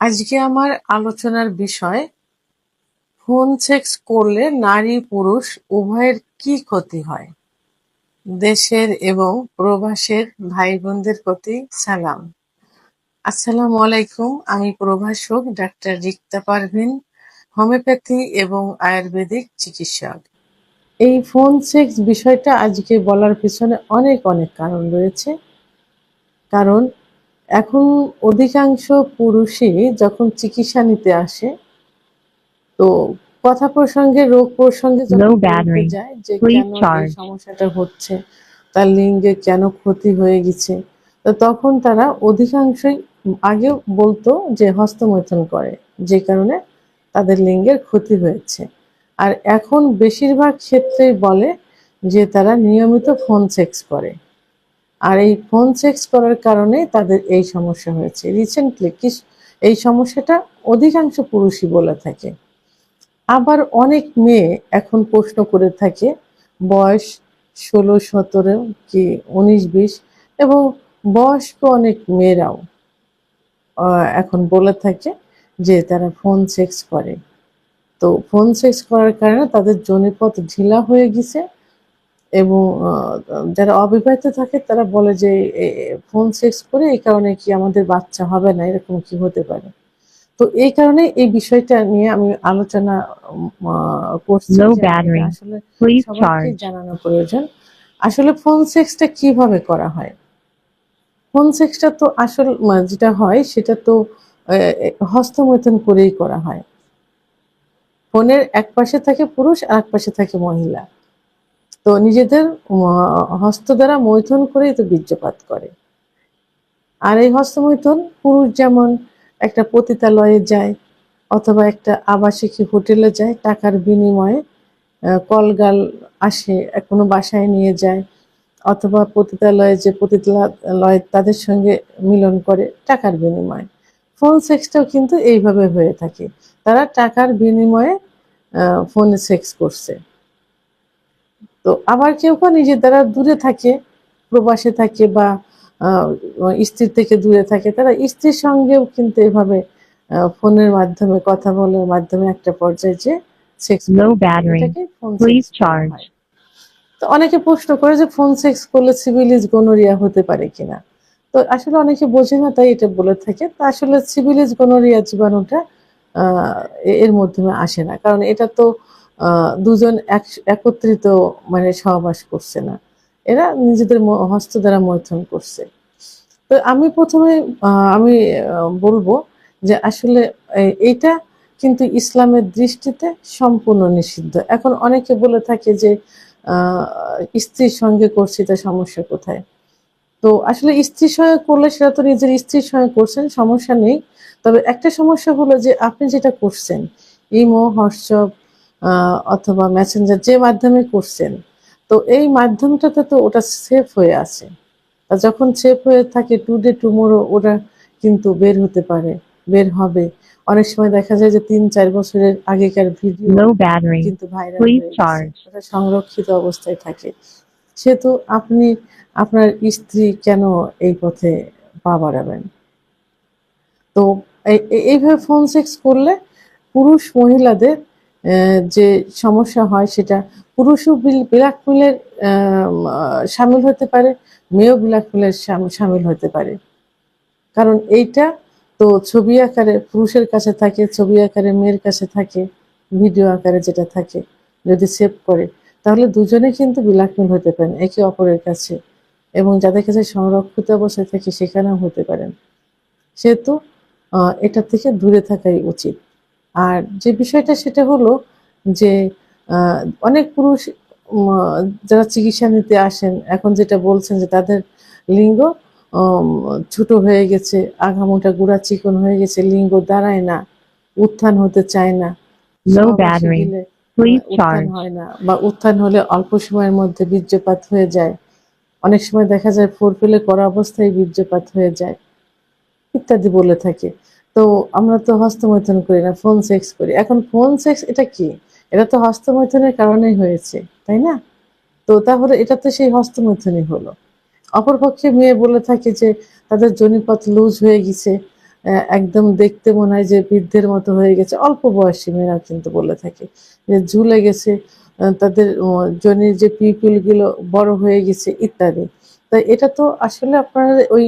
আজকে আমার আলোচনার বিষয়, ফোন সেক্স করলে নারী পুরুষ উভয়ের কি ক্ষতি হয়? দেশের এবং প্রবাসের ভাই বোনদের প্রতি সালাম। আসসালামু আলাইকুম, আমি প্রভাষক ডাক্তার রিক্তা পারভিন, হোমিওপ্যাথি এবং আয়ুর্বেদিক চিকিৎসক। এই ফোন সেক্স বিষয়টা আজকে বলার পিছনে অনেক অনেক কারণ রয়েছে। কারণ এখন অধিকাংশ পুরুষই যখন চিকিৎসা নিতে আসে তো কথা প্রসঙ্গে রোগ প্রসঙ্গে. যায় যে কেন সমস্যাটা হচ্ছে তার লিঙ্গে কেন ক্ষতি হয়ে গেছে তো তখন তারা অধিকাংশই আগে বলতো যে হস্তমৈথন করে যে কারণে তাদের লিঙ্গের ক্ষতি হয়েছে। আর এখন বেশিরভাগ ক্ষেত্রেই বলে যে তারা নিয়মিত ফোন সেক্স করে। আর এই ফোন সেক্স করার কারণে তাদের এই সমস্যা হয়েছে। রিসেন্টলি কি এই সমস্যাটা অধিকাংশ পুরুষই বলে থাকে। আবার অনেক মেয়ে এখন প্রশ্ন করে থাকে, বয়স ষোলো, সতেরো কি উনিশ, বিশ? এবং বয়স্ক অনেক মেয়েরাও এখন বলে থাকে যে তারা ফোন সেক্স করে। তো ফোন সেক্স করার কারণে তাদের জনিপথ ঢিলা হয়ে গেছে। এবং যারা অবিবাহিত থাকে তারা বলে যে ফোন সেক্স করে এই কারণে কি আমাদের বাচ্চা হবে না? এরকম কি হতে পারে? তো এই কারণে এই বিষয়টা নিয়ে আমি আলোচনা করছি আসলে সবাইকে জানানো প্রয়োজন। আসলে ফোন সেক্সটা কীভাবে করা হয়? ফোন সেক্সটা তো আসল যেটা হয় সেটা তো হস্তমৈথুন করেই করা হয়। ফোনের এক পাশে থাকে পুরুষ আর এক পাশে থাকে মহিলা। তো নিজেদের হস্ত দ্বারা মৈথুন করেই তো বীর্যপাত করে। আর এই হস্তমৈথুন পুরুষ যেমন একটা পতিতালয়ে যায়, অথবা একটা আবাসিক হোটেলে যায়, টাকার বিনিময়ে কলগাল আসে কোনো বাসায় নিয়ে যায়, অথবা পতিতালয়ে যে পতিতালয় তাদের সঙ্গে মিলন করে, টাকার বিনিময়ে। ফোন সেক্সটাও কিন্তু এইভাবে হয়ে থাকে। তারা টাকার বিনিময়ে ফোনে সেক্স করছে। তো আবার কেউ কেউ নিজের দ্বারা দূরে থাকে প্রবাসে থাকে বা স্ত্রীর থেকে দূরে থাকে তারা স্ত্রীর সঙ্গেও কিন্তু এভাবে ফোনের মাধ্যমে কথা বলার মাধ্যমে একটা পর্যায়ে যে. তো অনেকে প্রশ্ন করে যে ফোন সেক্স করলে সিভিলিজ গোনোরিয়া হতে পারে কিনা। তো আসলে অনেকে বোঝে না তাই এটা বলে থাকে। তা আসলে সিভিলিজ গোনোরিয়া জীবাণুটা আহ, এর মাধ্যমে আসে না। কারণ এটা তো দুজন এক- একত্রিত মানে সহবাস করছে না। এরা নিজেদের হস্ত দ্বারা মৈথুন করছে। তো আমি প্রথমে আমি বলব যে আসলে এইটা কিন্তু ইসলামের দৃষ্টিতে সম্পূর্ণ নিষিদ্ধ। এখন অনেকে বলে থাকে যে স্ত্রীর সঙ্গে করছি তা সমস্যা কোথায়? তো আসলে স্ত্রীর সঙ্গে করলে সেটা তো নিজের স্ত্রীর সঙ্গে করছেন, সমস্যা নেই। তবে একটা সমস্যা হলো যে আপনি যেটা করছেন, ইমো, হোয়াটসঅ্যাপ অথবা মেসেঞ্জার যে মাধ্যমে করছেন তো এই মাধ্যমটাতে তো ওটা সেফ হয়ে আছে। আর যখন সেফ হয়ে থাকে টুডে টুমোরো ওটা কিন্তু বের হতে পারে বের হবে। অনেক সময় দেখা যায় যে তিন চার বছরের আগেকার ভিডিও কিন্তু ভাইরাল. ওটা সংরক্ষিত অবস্থায় থাকে। সেহেতু আপনি আপনার স্ত্রী কেন এই পথে পা বাড়াবেন? তো এই- এই- এইভাবে ফোন সেক্স করলে পুরুষ মহিলাদের যে সমস্যা হয় সেটা পুরুষও ব্ল্যাকমেলের সামিল হতে পারে, মেয়েও ব্ল্যাকমেলের সামিল হতে পারে। কারণ এইটা তো ছবি আকারে, পুরুষের কাছে থাকে, ছবি আকারে মেয়ের কাছে থাকে, ভিডিও আকারে যেটা থাকে, যদি সেভ করে, তাহলে দুজনে কিন্তু ব্ল্যাকমেল হতে পারেন, একে অপরের কাছে। এবং যাদের কাছে সংরক্ষিত অবস্থায় থাকে, সেখানেও হতে পারেন। সেহেতু এটা থেকে দূরে থাকাই উচিত। আর যে বিষয়টা সেটা হলো যে অনেক পুরুষ যারা চিকিৎসা নিতে আসেন এখন যেটা বলছেন যে তাদের লিঙ্গ ছোট হয়ে গেছে আগামোটা গুড়া চিকন হয়ে গেছে লিঙ্গ দাঁড়ায় না উত্থান হতে চায় না। উত্থান হয় না বা উত্থান হলে অল্প সময়ের মধ্যে বীর্যপাত হয়ে যায়। অনেক সময় দেখা যায় ফোর ফেলে করা অবস্থায় বীর্যপাত হয়ে যায় ইত্যাদি বলে থাকে। তো আমরা তো হস্তমৈথুন করি না ফোন সেক্স করি। এখন ফোন সেক্স এটা কি? এটা তো হস্তমৈথুনের কারণেই হয়েছে, তাই না? তো তাহলে এটা তো সেই হস্তমৈথুনই হলো। অপরপক্ষে মেয়ে বলে থাকে যে তাদের জনিপথ লুজ হয়ে গেছে একদম দেখতে মনে হয় যে বৃদ্ধের মতো হয়ে গেছে। অল্প বয়সী মেয়েরা কিন্তু বলে থাকে যে ঝুলে গেছে তাদের যোনির যে পিপিলগুলো বড় হয়ে গেছে ইত্যাদি। তাই এটা তো আসলে আপনারা ওই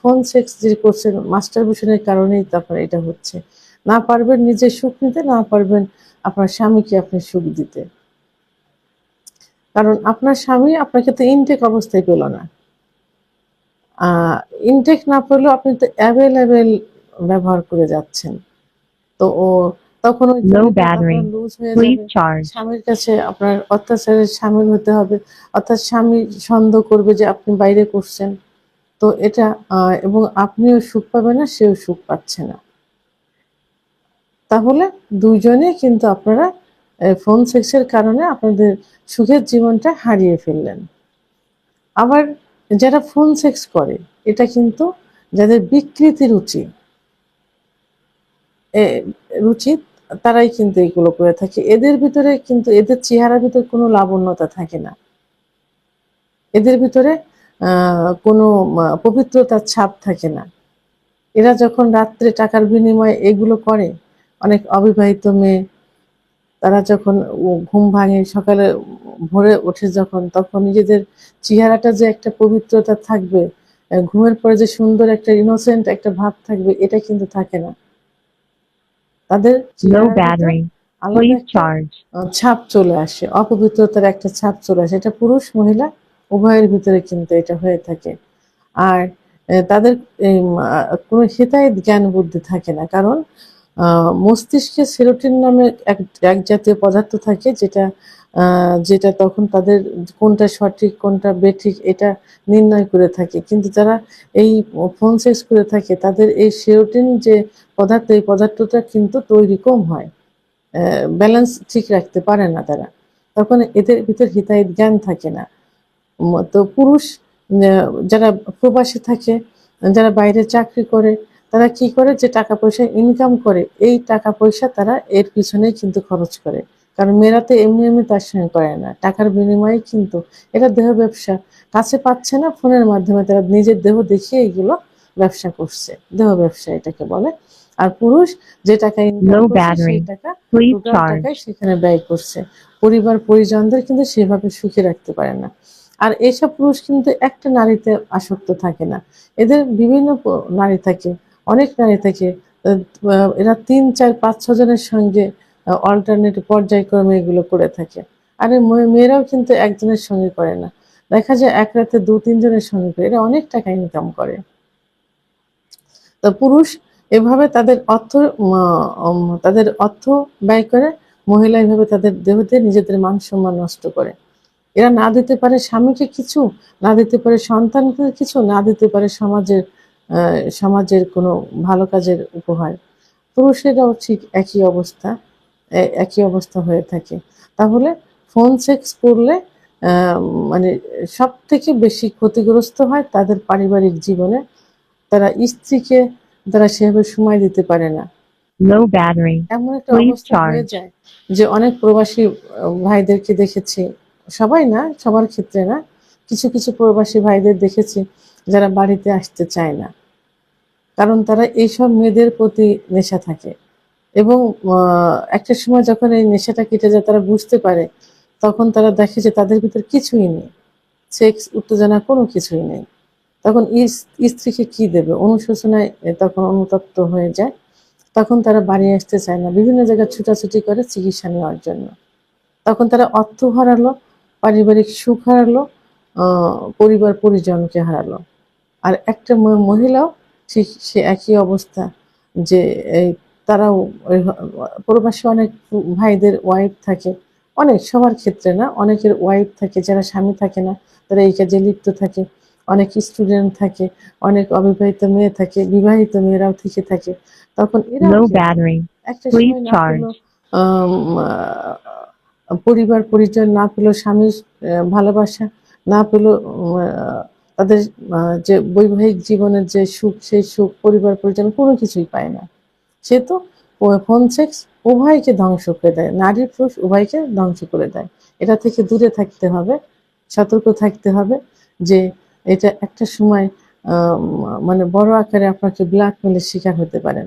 ফোন সেক্স যে করছেন মাস্টারবেশনের কারণেই তো আপনার এটা হচ্ছে। না পারবেন নিজে সুখ নিতে না পারবেন আপনার স্বামীকে আপনি সুখ দিতে। কারণ আপনার স্বামী আপনাকে তো ইনটেক অবস্থায় পেল না। ইনটেক না পেলেও আপনি তো অ্যাভেলেবেল ব্যবহার করে যাচ্ছেন। তো ও তখন. স্বামীর কাছে আপনার অত্যাচারের সামিল হতে হবে। অর্থাৎ স্বামী সন্দেহ করবে যে আপনি বাইরে করছেন। তো এটা এবং আপনিও সুখ পাবেন না, সেও সুখ পাচ্ছে না। তাহলে দুইজনে কিন্তু আপনারা ফোন সেক্সের কারণে আপনাদের সুখের জীবনটা হারিয়ে ফেললেন। আবার যারা ফোন সেক্স করে, এটা কিন্তু যাদের বিকৃতি রুচি রুচি, তারাই কিন্তু এগুলো করে থাকে। এদের ভিতরে কিন্তু, এদের চেহারার ভিতরে কোনো লাবণ্যতা থাকে না। এদের ভিতরে কোনো পবিত্রতার ছাপ থাকে না। এরা যখন রাত্রে টাকার বিনিময়ে এগুলো করে অনেক অবিবাহিত মেয়ে তারা যখন ঘুম ভাঙে সকালে ভোরে ওঠে যখন তখন নিজেদের চেহারাটা যে একটা পবিত্রতা থাকবে ঘুমের পরে যে সুন্দর একটা ইনোসেন্ট একটা ভাব থাকবে এটা কিন্তু থাকে না। তাদের ছাপ চলে আসে অপবিত্রতার একটা ছাপ চলে আসে। এটা পুরুষ মহিলা উভয়ের ভিতরে কিন্তু এটা হয়ে থাকে। আর তাদের কোনো হিতায়ত জ্ঞান বুদ্ধি থাকে না। কারণ মস্তিষ্কে সেরোটিন নামে এক এক জাতীয় পদার্থ থাকে যেটা যেটা তখন তাদের কোনটা সঠিক, কোনটা বেঠিক এটা নির্ণয় করে থাকে। কিন্তু যারা এই ফোন সেক্স করে থাকে, তাদের এই সেরোটিন যে পদার্থ, এই পদার্থটা কিন্তু তৈরি কম হয়। ব্যালেন্স ঠিক রাখতে পারে না তারা। তখন এদের ভিতর হিতাহিত জ্ঞান থাকে না। তো পুরুষ যারা প্রবাসী থাকে যারা বাইরে চাকরি করে তারা কি করে? যে টাকা পয়সা ইনকাম করে এই টাকা পয়সা তারা এর পিছনেই কিন্তু খরচ করে। কারণ মেয়েরা তো এমনি এমনি তার সঙ্গে করে না। টাকার বিনিময়ে কিন্তু এটা দেহ ব্যবসা। কাছে পাচ্ছে না ফোনের মাধ্যমে তারা নিজের দেহ দেখিয়ে এইগুলো ব্যবসা করছে। দেহ ব্যবসা এটাকে বলে। আর পুরুষ যে টাকা ইনকাম সেই টাকা সেখানে ব্যয় করছে। পরিবার পরিজনদের কিন্তু সেভাবে সুখে রাখতে পারে না। আর এইসব পুরুষ কিন্তু একটা নারীতে আসক্ত থাকে না। এদের বিভিন্ন নারী থাকে, অনেক নারী থাকে। এরা তিন, চার, পাঁচ, ছ জনের সঙ্গে অল্টারনেট পর্যায়ক্রমে এগুলো করে থাকে। আর মেয়েরাও কিন্তু একজনের সঙ্গে করে না। দেখা যায় এক রাতে দু তিনজনের সঙ্গে করে। এরা অনেক টাকা ইনকাম করে। তো পুরুষ এভাবে তাদের অর্থ তাদের অর্থ ব্যয় করে। মহিলা এভাবে তাদের দেহতে নিজেদের মান সম্মান নষ্ট করে। এরা না দিতে পারে স্বামীকে কিছু না দিতে পারে সন্তানকে কিছু না দিতে পারে সমাজের সমাজের কোনো ভালো কাজের উপহার। পুরুষেরাও ঠিক একই অবস্থা একই অবস্থা হয়ে থাকে। তাহলে ফোন সেক্স করলে মানে সব থেকে বেশি ক্ষতিগ্রস্ত হয় তাদের পারিবারিক জীবনে। তারা স্ত্রীকে তারা সেভাবে সময় দিতে পারে না। এমন একটা অবস্থা হয়ে যায় যে অনেক প্রবাসী ভাইদেরকে দেখেছি সবাই না, সবার ক্ষেত্রে না। কিছু কিছু প্রবাসী ভাইদের দেখেছি যারা বাড়িতে আসতে চায় না। কারণ তারা এইসব মেয়েদের প্রতি নেশা থাকে। এবং একটা সময় যখন এই নেশাটা কেটে যায়, তারা বুঝতে পারে, তখন তারা দেখে যে তাদের ভিতর কিছুই নেই। সেক্স, উত্তেজনা কোনো কিছুই নেই। তখন স্ত্রীকে কি দেবে? অনুশোচনায় তখন অনুতপ্ত হয়ে যায়। তখন তারা বাড়ি আসতে চায় না। বিভিন্ন জায়গায় ছুটাছুটি করে চিকিৎসা নেওয়ার জন্য। তখন তারা অর্থ হারালো পারিবারিক সুখ হারালো পরিবার পরিজনকে হারালো। আর একটা মহিলাও ঠিক সে একই অবস্থা যে এই তারাও প্রবাসী অনেক ভাইদের ওয়াইফ থাকে। অনেক সবার ক্ষেত্রে না অনেকের ওয়াইফ থাকে যারা স্বামী থাকে না তারা এই কাজে লিপ্ত থাকে। অনেক স্টুডেন্ট থাকে অনেক অবিবাহিত মেয়ে থাকে বিবাহিত মেয়েরাও থেকে থাকে। তখন এরা একটা সময় পরিবার, পরিজন না পেল স্বামীর ভালোবাসা, না পেল তাদের যে বৈবাহিক জীবনের যে সুখ, সেই সুখ পরিবার, পরিজন কোনো কিছুই পায় না। সে তো ফোন সেক্স উভয়কে ধ্বংস করে দেয়, নারী পুরুষ উভয়কে ধ্বংস করে দেয়। এটা থেকে দূরে থাকতে হবে, সতর্ক থাকতে হবে যে এটা একটা সময় মানে বড় আকারে আপনাকে ব্ল্যাকমেলের শিকার হতে পারেন।